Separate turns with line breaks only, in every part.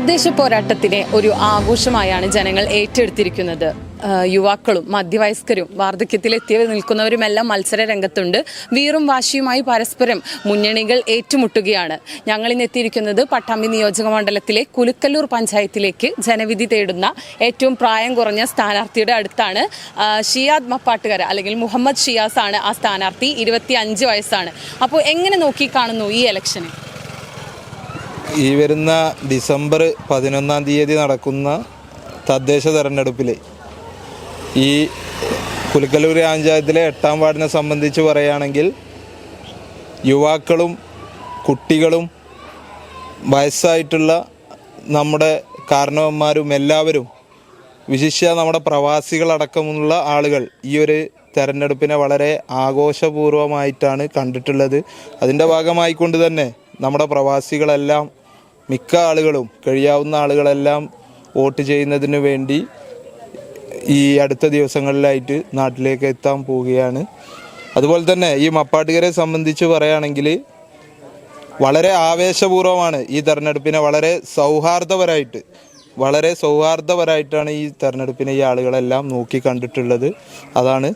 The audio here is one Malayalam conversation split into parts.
തദ്ദേശ പോരാട്ടത്തിനെ ഒരു ആഘോഷമായാണ് ജനങ്ങൾ ഏറ്റെടുത്തിരിക്കുന്നത്. യുവാക്കളും മധ്യവയസ്കരും വാർദ്ധക്യത്തിലെത്തിയവർ നിൽക്കുന്നവരുമെല്ലാം മത്സര രംഗത്തുണ്ട്. വീറും വാശിയുമായി പരസ്പരം മുന്നണികൾ ഏറ്റുമുട്ടുകയാണ്. ഞങ്ങൾ ഇന്ന് എത്തിയിരിക്കുന്നത് പട്ടാമ്പി നിയോജക മണ്ഡലത്തിലെ കുലുക്കല്ലൂർ പഞ്ചായത്തിലേക്ക് ജനവിധി തേടുന്ന ഏറ്റവും പ്രായം കുറഞ്ഞ സ്ഥാനാർത്ഥിയുടെ അടുത്താണ്. ഷിയാദ് മപ്പാട്ടുകര അല്ലെങ്കിൽ മുഹമ്മദ് ഷിയാസ് ആണ് ആ സ്ഥാനാർത്ഥി. ഇരുപത്തി അഞ്ച് വയസ്സാണ്. അപ്പോൾ എങ്ങനെ നോക്കി കാണുന്നു ഈ ഇലക്ഷന്
ഈ വരുന്ന ഡിസംബർ പതിനൊന്നാം തീയതി നടക്കുന്ന തദ്ദേശ തെരഞ്ഞെടുപ്പിൽ ഈ പുലിക്കലൂർ പഞ്ചായത്തിലെ എട്ടാം വാർഡിനെ സംബന്ധിച്ച് പറയുകയാണെങ്കിൽ യുവാക്കളും കുട്ടികളും വയസ്സായിട്ടുള്ള നമ്മുടെ കാരണവന്മാരും എല്ലാവരും വിശിഷ്യ നമ്മുടെ പ്രവാസികളടക്കമുള്ള ആളുകൾ ഈ ഒരു തെരഞ്ഞെടുപ്പിനെ വളരെ ആഘോഷപൂർവമായിട്ടാണ് കണ്ടിട്ടുള്ളത്. അതിന്റെ ഭാഗമായിക്കൊണ്ട് തന്നെ നമ്മുടെ പ്രവാസികളെല്ലാം മിക്ക ആളുകളും കഴിയാവുന്ന ആളുകളെല്ലാം വോട്ട് ചെയ്യുന്നതിന് വേണ്ടി ഈ അടുത്ത ദിവസങ്ങളിലായിട്ട് നാട്ടിലേക്ക് എത്താൻ പോവുകയാണ്. അതുപോലെ തന്നെ ഈ മപ്പാട്ടുകരെ സംബന്ധിച്ച് പറയുകയാണെങ്കിൽ വളരെ ആവേശപൂർവമാണ് ഈ തെരഞ്ഞെടുപ്പിനെ വളരെ സൗഹാർദ്ദപരമായിട്ട് വളരെ സൗഹാർദ്ദപരമായിട്ടാണ് ഈ തെരഞ്ഞെടുപ്പിനെ ഈ ആളുകളെല്ലാം നോക്കി കണ്ടിട്ടുള്ളത്. അതാണ്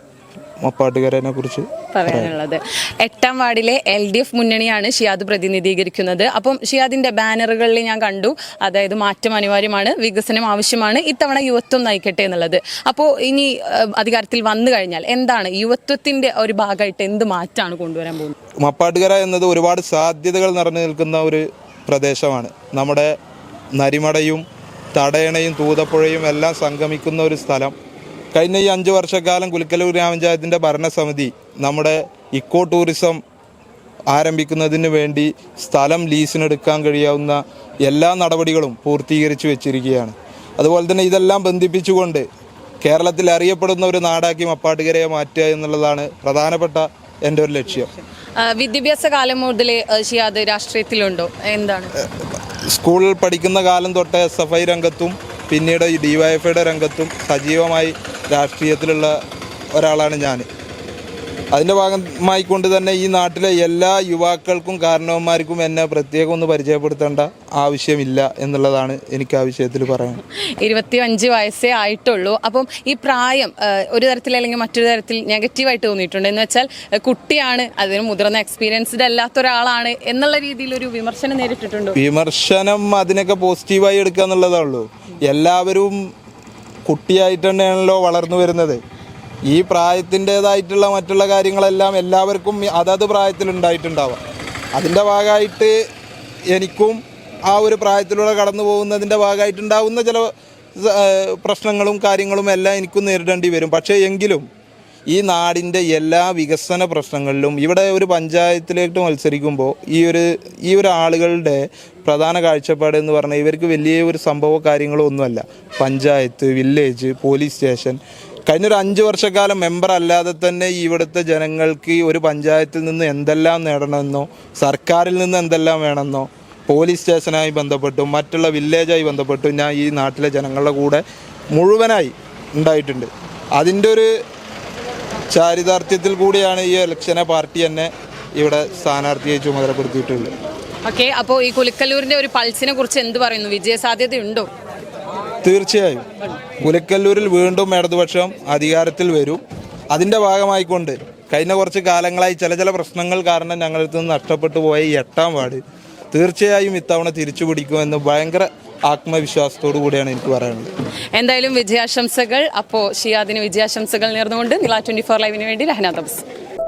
മപ്പാട്ടുകരനെ കുറിച്ച്
പറയാനുള്ളത്. എട്ടാം വാർഡിലെ എൽ ഡി എഫ് മുന്നണിയാണ് ഷിയാദ് പ്രതിനിധീകരിക്കുന്നത്. അപ്പം ഷിയാദിന്റെ ബാനറുകളിൽ ഞാൻ കണ്ടു. അതായത് മാറ്റം അനിവാര്യമാണ് വികസനം ആവശ്യമാണ്. ഇത്തവണ യുവത്വം നയിക്കട്ടെ എന്നുള്ളത്. അപ്പോൾ ഇനി അധികാരത്തിൽ വന്നു കഴിഞ്ഞാൽ എന്താണ് യുവത്വത്തിന്റെ ഒരു ഭാഗമായിട്ട് എന്ത് മാറ്റമാണ് കൊണ്ടുവരാൻ പോകുന്നത്?
മപ്പാട്ടുകര എന്നത് ഒരുപാട് സാധ്യതകൾ നിറഞ്ഞു നിൽക്കുന്ന ഒരു പ്രദേശമാണ്. നമ്മുടെ നരിമടയും തടയണയും തൂതപ്പുഴയും എല്ലാം സംഗമിക്കുന്ന ഒരു സ്ഥലം. കഴിഞ്ഞ ഈ അഞ്ച് വർഷക്കാലം കുലിക്കലൂർ ഗ്രാമപഞ്ചായത്തിന്റെ ഭരണസമിതി നമ്മുടെ ഇക്കോ ടൂറിസം ആരംഭിക്കുന്നതിന് വേണ്ടി സ്ഥലം ലീസിനെടുക്കാൻ കഴിയാവുന്ന എല്ലാ നടപടികളും പൂർത്തീകരിച്ചു വെച്ചിരിക്കുകയാണ്. അതുപോലെ തന്നെ ഇതെല്ലാം ബന്ധിപ്പിച്ചുകൊണ്ട് കേരളത്തിൽ അറിയപ്പെടുന്ന ഒരു നാടാക്കി മപ്പാട്ടുകരയെ മാറ്റുക എന്നുള്ളതാണ് പ്രധാനപ്പെട്ട എന്റെ ഒരു ലക്ഷ്യം.
വിദ്യാഭ്യാസ കാലം മുതലേ ഷിയാദ് രാഷ്ട്രീയത്തിലുണ്ടോ? എന്താണ്?
സ്കൂളിൽ പഠിക്കുന്ന കാലം തൊട്ട് എസ് എഫ് ഐ രംഗത്തും പിന്നീട് ഈ ഡി വൈ എഫ് ഐയുടെ രംഗത്തും സജീവമായി രാഷ്ട്രീയത്തിലുള്ള ഒരാളാണ് ഞാൻ. അതിന്റെ ഭാഗമായിക്കൊണ്ട് തന്നെ ഈ നാട്ടിലെ എല്ലാ യുവാക്കൾക്കും കാരണവന്മാർക്കും എന്നെ പ്രത്യേകം ഒന്ന് പരിചയപ്പെടുത്തേണ്ട ആവശ്യമില്ല എന്നുള്ളതാണ് എനിക്ക് ആ വിഷയത്തിൽ പറയാൻ.
ഇരുപത്തി അഞ്ച് വയസ്സേ ആയിട്ടുള്ളൂ. അപ്പം ഈ പ്രായം ഒരു തരത്തിൽ അല്ലെങ്കിൽ മറ്റൊരു തരത്തിൽ നെഗറ്റീവായിട്ട് തോന്നിയിട്ടുണ്ട്. എന്ന് വെച്ചാൽ കുട്ടിയാണ് അതിന് മുതിർന്ന എക്സ്പീരിയൻസ്ഡ് അല്ലാത്ത ഒരാളാണ് എന്നുള്ള രീതിയിൽ ഒരു വിമർശനം നേരിട്ടിട്ടുണ്ട്?
വിമർശനം അതിനൊക്കെ പോസിറ്റീവായി എടുക്കുക എന്നുള്ളതേ ഉള്ളൂ. എല്ലാവരും കുട്ടിയായിട്ട് തന്നെയാണല്ലോ വളർന്നു വരുന്നത്. ഈ പ്രായത്തിന്റെതായിട്ടുള്ള മറ്റുള്ള കാര്യങ്ങളെല്ലാം എല്ലാവർക്കും അതത് പ്രായത്തിൽ ഉണ്ടായിട്ടുണ്ടാവാം അതിന്റെ ഭാഗമായിട്ട് എനിക്കും ആ ഒരു പ്രായത്തിലൂടെ കടന്നു പോകുന്നതിന്റെ ഭാഗമായിട്ടുണ്ടാവുന്ന ചില പ്രശ്നങ്ങളും കാര്യങ്ങളും എല്ലാം എനിക്കും നേരിടേണ്ടി വരും. പക്ഷേ എങ്കിലും ഈ നാടിന്റെ എല്ലാ വികസന പ്രശ്നങ്ങളിലും ഇവിടെ ഒരു പഞ്ചായത്തിലേക്ക് മത്സരിക്കുമ്പോൾ ഈ ഒരു ഈ ഒരു ആളുകളുടെ പ്രധാന കാഴ്ചപ്പാട് എന്ന് പറഞ്ഞാൽ ഇവർക്ക് വലിയ ഒരു സംഭവ കാര്യങ്ങളോ ഒന്നുമല്ല. Panchayat village police station. കഴിഞ്ഞൊരു അഞ്ച് വർഷക്കാലം മെമ്പർ അല്ലാതെ തന്നെ ഇവിടുത്തെ ജനങ്ങൾക്ക് ഒരു പഞ്ചായത്തിൽ നിന്ന് എന്തെല്ലാം നേടണമെന്നോ സർക്കാരിൽ നിന്ന് എന്തെല്ലാം വേണമെന്നോ പോലീസ് സ്റ്റേഷനായി ബന്ധപ്പെട്ടും മറ്റുള്ള വില്ലേജായി ബന്ധപ്പെട്ടും ഞാൻ ഈ നാട്ടിലെ ജനങ്ങളുടെ കൂടെ മുഴുവനായി ഉണ്ടായിട്ടുണ്ട്. അതിന്റെ ഒരു ചാരിതാർത്ഥ്യത്തിൽ കൂടിയാണ് ഈ ഇലക്ഷനെ പാർട്ടി തന്നെ ഇവിടെ സ്ഥാനാർത്ഥിയെ ചുമതലപ്പെടുത്തിയിട്ടുള്ളത്.
ഓക്കെ അപ്പോൾ ഈ കുലിക്കല്ലൂരിന്റെ ഒരു പൾസിനെ കുറിച്ച് എന്ത് പറയുന്നു? വിജയ സാധ്യതയുണ്ടോ
തീർച്ചയായും. കുലിക്കല്ലൂരിൽ വീണ്ടും ഇടതുപക്ഷം അധികാരത്തിൽ വരും. അതിന്റെ ഭാഗമായിക്കൊണ്ട് കഴിഞ്ഞ കുറച്ച് കാലങ്ങളായി ചില ചില പ്രശ്നങ്ങൾ കാരണം ഞങ്ങളിൽ നിന്ന് നഷ്ടപ്പെട്ടു പോയ ഈ എട്ടാം വാർഡ് തീർച്ചയായും ഇത്തവണ തിരിച്ചു പിടിക്കുമെന്ന് ഭയങ്കര ആത്മവിശ്വാസത്തോടു കൂടിയാണ് എനിക്ക് പറയാനുള്ളത്.
എന്തായാലും വിജയാശംസകൾ. അപ്പോൾ ഷിയാദിന് വിജയാശംസകൾ നേർന്നുകൊണ്ട് നില ട്വന്റി ഫോർ ലൈവിന് വേണ്ടി രഹന തപസ്.